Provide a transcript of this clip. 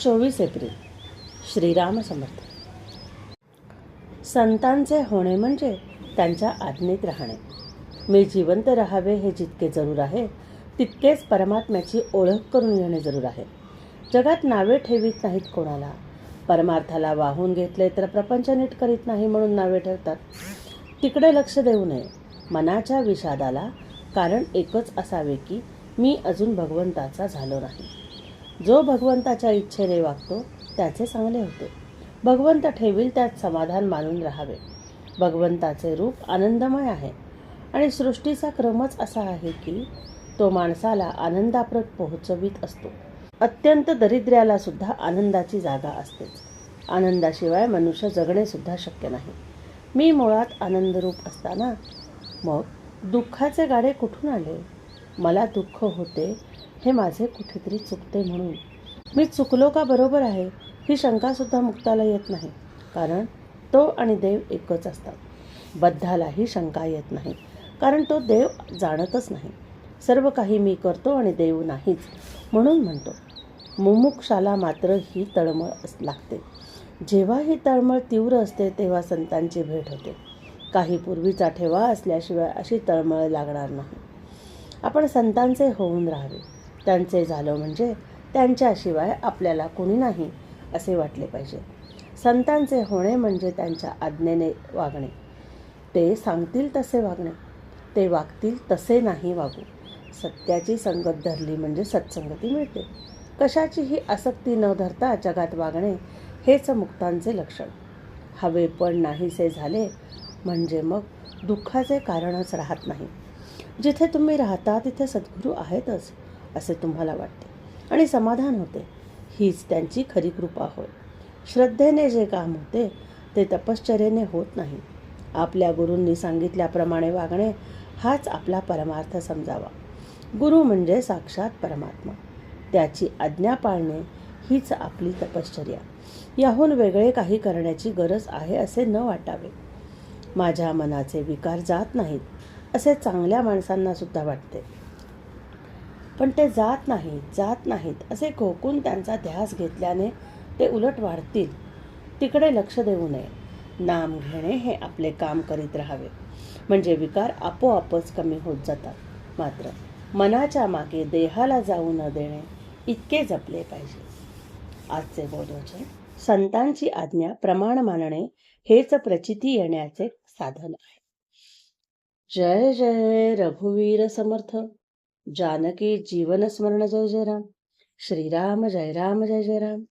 चोवीस एप्रिल. श्रीराम समर्थ. संतांचे होणे म्हणजे त्यांच्या आज्ञेत राहणे. मी जिवंत राहावे हे जितके जरूर आहे तितकेच परमात्म्याची ओळख करून घेणे जरूर आहे. जगात नावे ठेवीत नाहीत कोणाला. परमार्थाला वाहून घेतले तर प्रपंच नीट करीत नाही म्हणून नावे ठेवतात. तिकडे लक्ष देऊ नये. मनाच्या विषादाला कारण एकच असावे की मी अजून भगवंताचा झालो नाही. जो भगवंताच्या इच्छेने वागतो त्याचे चांगले होते. भगवंत ठेवील त्यात समाधान मानून राहावे. भगवंताचे रूप आनंदमय आहे. आणि सृष्टीचा क्रमच असा आहे की तो माणसाला आनंदाप्रत पोहोचवित असतो. अत्यंत दरिद्र्याला सुद्धा आनंदाची जागा असतेच. आनंदाशिवाय मनुष्य जगणे सुद्धा शक्य नाही. मी मुळात आनंदरूप असताना मग दुःखाचे गाडे कुठून आले? मला दुःख होते हे माझे कुठेतरी चुकते म्हणून. मी चुकलो का बरोबर आहे ही शंकासुद्धा मुक्ताला येत नाही कारण तो आणि देव एकच असतात. बद्धालाही शंका येत नाही कारण तो देव जाणतच नाही. सर्व काही मी करतो आणि देव नाहीच म्हणून म्हणतो मुमुक्षाला मात्र ही तळमळ अस- लागते. जेव्हा ही तळमळ तीव्र असते तेव्हा संतांची भेट होते. काही पूर्वीचा ठेवा असल्याशिवाय अशी तळमळ लागणार नाही. आपण संतांचे होऊन राहावे. त्यांचे झालं म्हणजे त्यांच्याशिवाय आपल्याला कोणी नाही असे वाटले पाहिजे. संतांचे होणे म्हणजे त्यांच्या आज्ञेने वागणे. ते सांगतील तसे वागणे. ते वागतील तसे नाही वागू. सत्याची संगत धरली म्हणजे सत्संगती मिळते. कशाचीही आसक्ती न धरता जगात वागणे हेच मुक्तांचे लक्षण. हवे पण नाहीसे झाले म्हणजे मग दुःखाचे कारणच राहत नाही. जिथे तुम्ही राहता तिथे सद्गुरू आहेतच असे तुम्हाला वाटते. आणि समाधान होते. हीच त्यांची खरी कृपा होय. श्रद्धेने जे काम होते ते तपश्चर्येने होत नाही. आपल्या गुरूंनी सांगितल्याप्रमाणे वागणे हाच आपला परमार्थ समजावा. गुरु म्हणजे साक्षात परमात्मा. त्याची आज्ञा पाळणे हीच आपली तपश्चर्या. याहून वेगळे काही करण्याची गरज आहे असे न वाटावे. माझ्या मनाचे विकार जात नाहीत असे चांगल्या माणसांना सुद्धा वाटते. पण ते जात नाहीत जात नाहीत असे खोकून त्यांचा ध्यास घेतल्याने ते उलट वाढतील. तिकडे लक्ष देऊ नये. नाम घेणे हे आपले काम करीत राहावे. म्हणजे विकार आपोआपच कमी होत जातात. मात्र मनाच्या मागे देहाला जाऊ न देणे इतके जपले पाहिजे. आजचे बोधवचन संतांची आज्ञा प्रमाण मानणे हेच प्रचिती येण्याचे साधन आहे. जय जय रघुवीर समर्थ. जानकी जीवन स्मरण जय जय राम. श्रीराम जय राम जय जय राम.